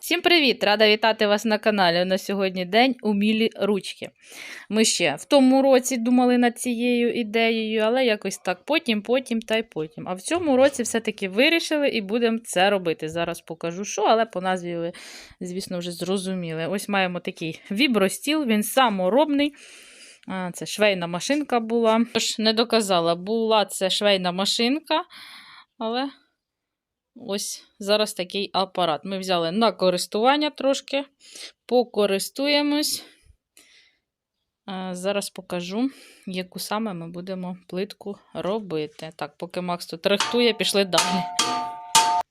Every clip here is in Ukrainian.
Всім привіт! Рада вітати вас на каналі. У нас сьогодні день умілі ручки. Ми ще в тому році думали над цією ідеєю, але якось так потім, потім та й потім. А в цьому році все-таки вирішили і будемо це робити. Зараз покажу, що, але по назві ви, звісно, вже зрозуміли. Ось маємо такий вібростіл, він саморобний. А, Це швейна машинка була. Тож не доказала, була це швейна машинка, але ось зараз такий апарат. Ми взяли на користування трошки, покористуємось. Зараз покажу, яку саме ми будемо плитку робити. Так, поки Макс тут рихтує, пішли далі.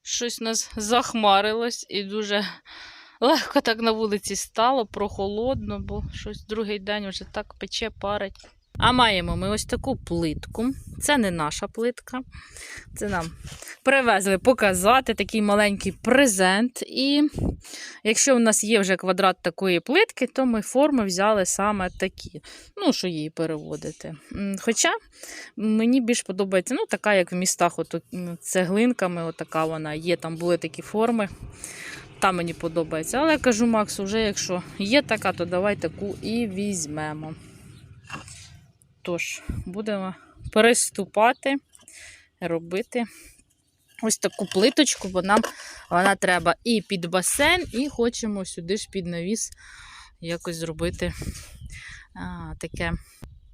Щось нас захмарилось і дуже легко так на вулиці стало, прохолодно, бо щось другий день вже так пече, парить. А маємо ми ось таку плитку. Це не наша плитка. Це нам привезли показати такий маленький презент. І якщо у нас є вже квадрат такої плитки, то ми форми взяли саме такі. Ну, що її переводити. Хоча мені більш подобається, ну, така, як в містах, от, цеглинками, отака вона є, там були такі форми. Та мені подобається. Але я кажу Максу, вже якщо є така, то давай таку і візьмемо. Тож, будемо приступати, робити ось таку плиточку, бо нам вона треба і під басейн, і хочемо сюди ж під навіс якось зробити а, таке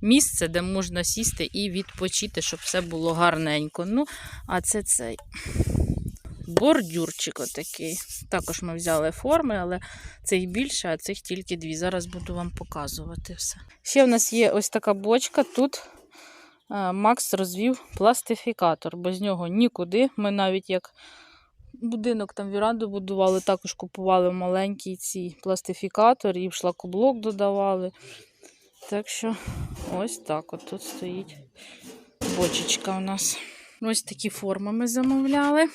місце, де можна сісти і відпочити, щоб все було гарненько. Ну, а це цей бордюрчик отакий. Також ми взяли форми, але цих більше, а цих тільки дві. Зараз буду вам показувати все. Ще в нас є ось така бочка. Тут е, Макс розвів пластифікатор. Без нього нікуди. Ми навіть як будинок там віранду будували, також купували маленький цей пластифікатор і в шлакоблок додавали. Так що ось так от тут стоїть бочечка у нас. Ось такі форми ми замовляли.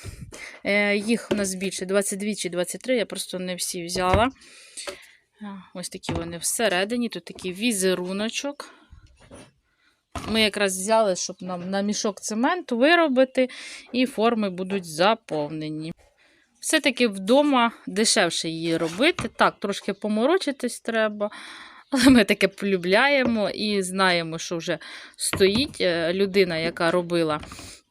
Е, їх у нас більше 22 чи 23, я просто не всі взяла. Ось такі вони всередині, тут такий візеруночок. Ми якраз взяли, щоб нам на мішок цементу виробити, і форми будуть заповнені. Все-таки вдома дешевше її робити. Так, трошки поморочитись треба. Але ми таке полюбляємо і знаємо, що вже стоїть е, людина, яка робила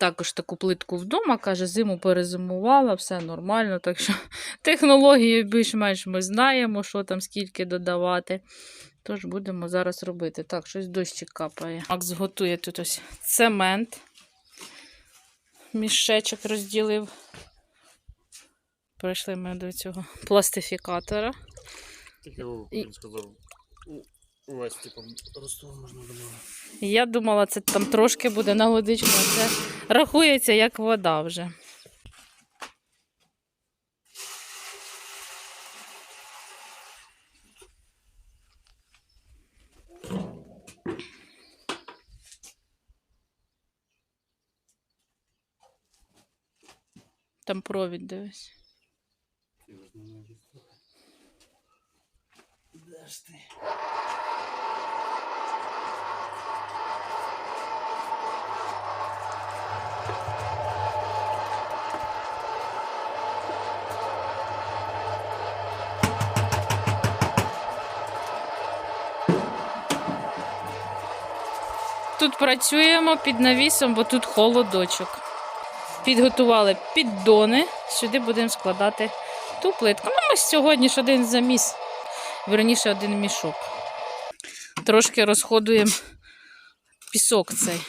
також таку плитку вдома, каже, зиму перезимувала, все нормально. Так що технологію більш-менш ми знаємо, що там скільки додавати. Тож будемо зараз робити. Так, щось дощик капає. Макс готує тут ось цемент. Мішечок розділив. Прийшли ми до цього пластифікатора. Таке о, І- він сказав. Увесь типу розтвор можна домовити. Я думала, це там трошки буде на водичку, а це рахується як вода вже. Там провід дивись. Де ж ти? Тут працюємо під навісом, бо тут холодочок. Підготували піддони. Сюди будемо складати ту плитку. Ну, ми сьогодні ж один заміс, верніше один мішок. Трошки розходуємо пісок цей.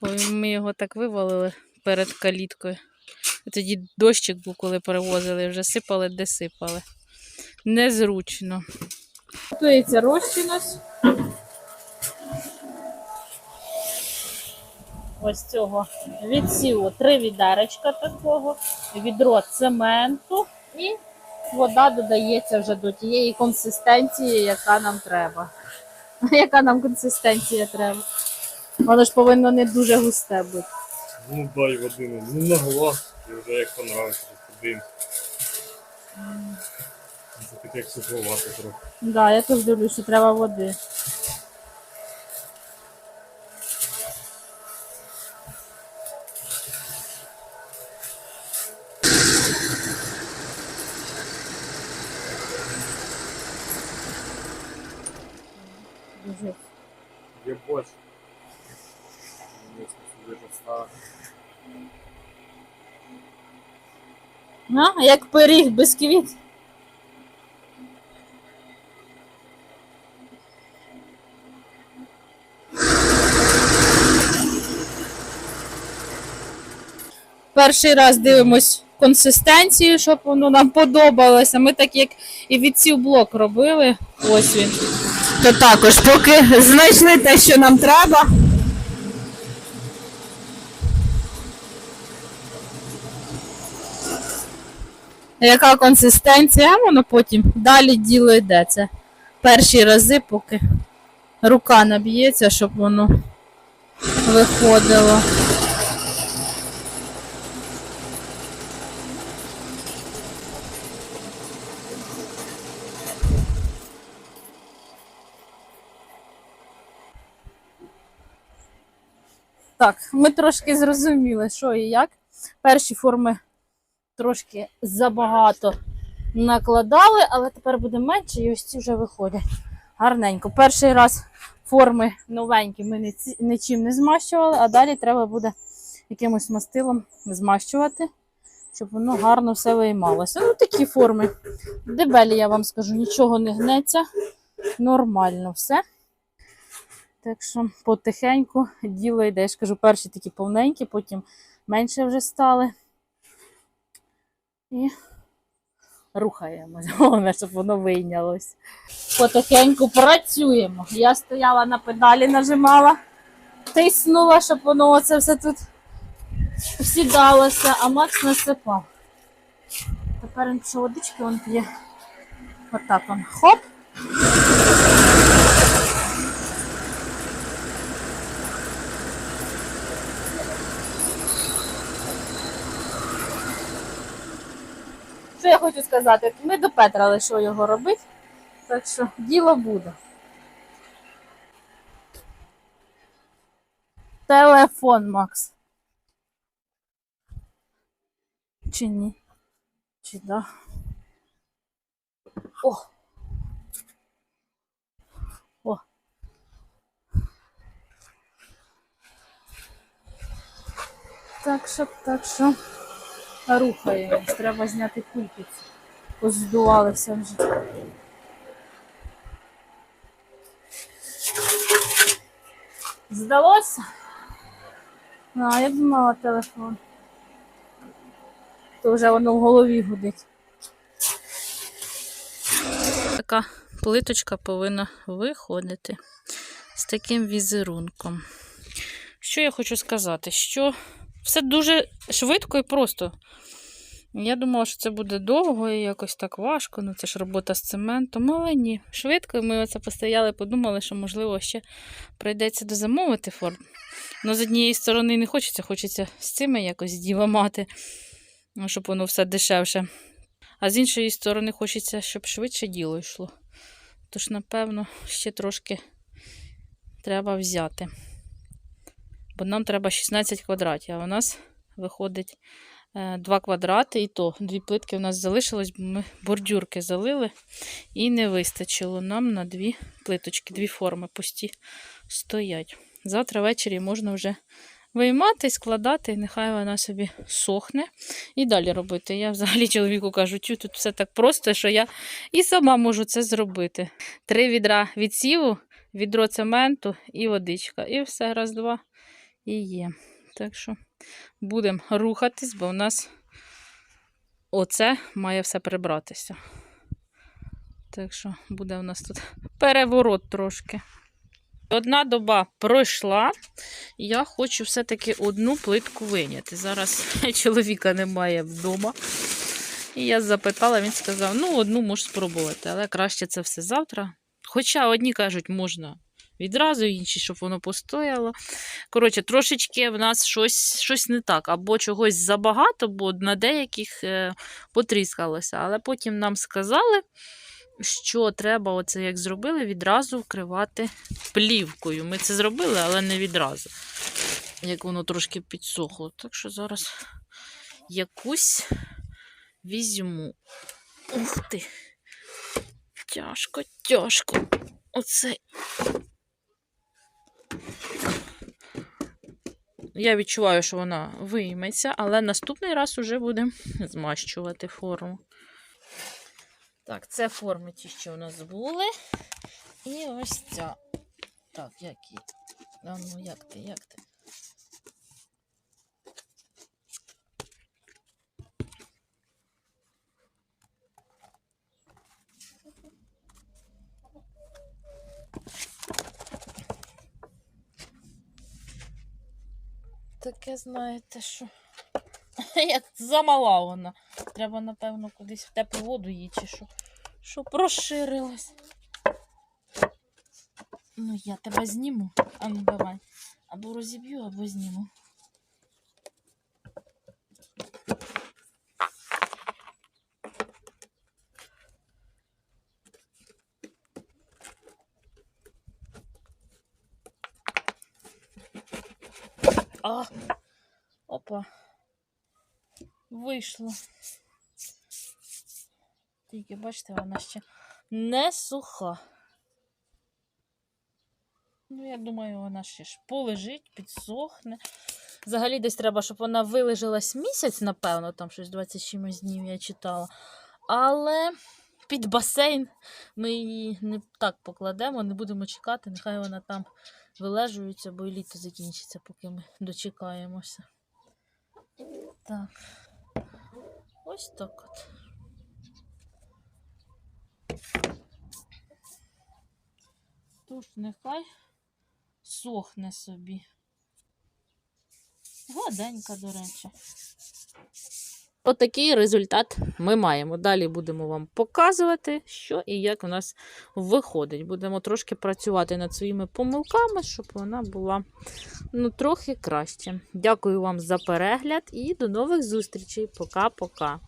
Бо ми його так вивалили перед каліткою. Тоді дощик був, коли перевозили, вже сипали, де сипали. Незручно. Готується розчинось. Ось цього відсіву три відеречка такого, відро цементу і вода додається вже до тієї консистенції, яка нам треба. Яка нам консистенція треба? Воно ж повинно не дуже густе бути. Ну дай води, ну ну, на глаз, і вже як понравиться, один. Це таке як суховато трохи. Так, да, я теж дивлюсь, що треба води. Собі поставити. А, як пиріг, бісквіт. Перший раз дивимось консистенцію, щоб воно нам подобалося. Ми так як і відсів блок робили. Ось він. То також, поки знайшли те, що нам треба. Яка консистенція, воно потім далі діло йде. Це перші рази, поки рука наб'ється, щоб воно виходило. Так, ми трошки зрозуміли, що і як. Перші форми трошки забагато накладали, але тепер буде менше, і ось ці вже виходять. Гарненько. Перший раз форми новенькі ми нічим не змащували, а далі треба буде якимось мастилом змащувати, щоб воно гарно все виймалося. Ну, такі форми. Дебелі, я вам скажу, нічого не гнеться. Нормально все. Так що потихеньку діло йде. Я ж кажу, перші такі повненькі, потім менше вже стали. І рухаємось. Головне, щоб воно вийнялось. Потихеньку працюємо. Я стояла на педалі, нажимала, тиснула, щоб воно оце все тут сідалося, а Макс насипав. Тепер він водички, він п'є. Отак он. Хоп. Що я хочу сказати? Ми допетрали, що його робити. Так що діло буде. Телефон, Макс. Чи ні? Чи да? О! О! Так що, так що. Рухаємось. Треба зняти кульпиці. Поздувалися вже. Здалося? А, я думала телефон. То вже воно в голові гудить. Така плиточка повинна виходити з таким візерунком. Що я хочу сказати? Що все дуже швидко і просто. Я думала, що це буде довго і якось так важко. Ну це ж робота з цементом, але ні. Швидко ми оце постояли, подумали, що, можливо, ще прийдеться дозамовити форм. Ну, з однієї сторони не хочеться, хочеться з цими якось діло мати, ну, щоб воно все дешевше. А з іншої сторони, хочеться, щоб швидше діло йшло. Тож, напевно, ще трошки треба взяти. Бо нам треба 16 квадратів, а у нас виходить 2 квадрати, і то дві плитки у нас залишилось, бо ми бордюрки залили і не вистачило нам на дві плиточки, дві форми пусті стоять. Завтра ввечері можна вже виймати, складати, і нехай вона собі сохне і далі робити. Я взагалі чоловіку кажу, «Тю, тут все так просто, що я і сама можу це зробити. Три відра відсіву, відро цементу і водичка. І все, раз, два і є. Так що будемо рухатись, бо у нас оце має все прибратися. Так що буде у нас тут переворот трошки. Одна доба пройшла, я хочу все-таки одну плитку виняти. Зараз чоловіка немає вдома. І я запитала, він сказав: ну, одну можеш спробувати, але краще це все завтра. Хоча одні кажуть, можна відразу, інші, щоб воно постояло. Коротше, трошечки в нас щось, щось не так, або чогось забагато, бо на деяких е, потріскалося. Але потім нам сказали, що треба, оце як зробили, відразу вкривати плівкою. Ми це зробили, але не відразу. Як воно трошки підсохло. Так що зараз якусь візьму. Ух ти! Тяжко, тяжко. Оце я відчуваю, що вона вийметься, але наступний раз уже будемо змащувати форму. Так, це форми ті, що у нас були. І ось ця. Так, як її? А ну як ти, як ти? Таке, знаєте, що. Як замала вона. Треба, напевно, кудись в теплу воду її чи що. Щоб розширилась. Ну, я тебе зніму. А ну давай. Або розіб'ю, або зніму. А, опа. Вийшло. Тільки, бачите, вона ще не суха. Ну, я думаю, вона ще ж полежить, підсохне. Взагалі десь треба, щоб вона вилежалась місяць, напевно, там щось 20 чимось днів я читала. Але під басейн ми її не так покладемо, не будемо чекати, нехай вона там вилежується, бо і літо закінчиться, поки ми дочекаємося. Так. Ось так от. Тож нехай сохне собі. Гладенька, до речі. Отакий результат ми маємо. Далі будемо вам показувати, що і як у нас виходить. Будемо трошки працювати над своїми помилками, щоб вона була ну, трохи краще. Дякую вам за перегляд і до нових зустрічей. Пока-пока.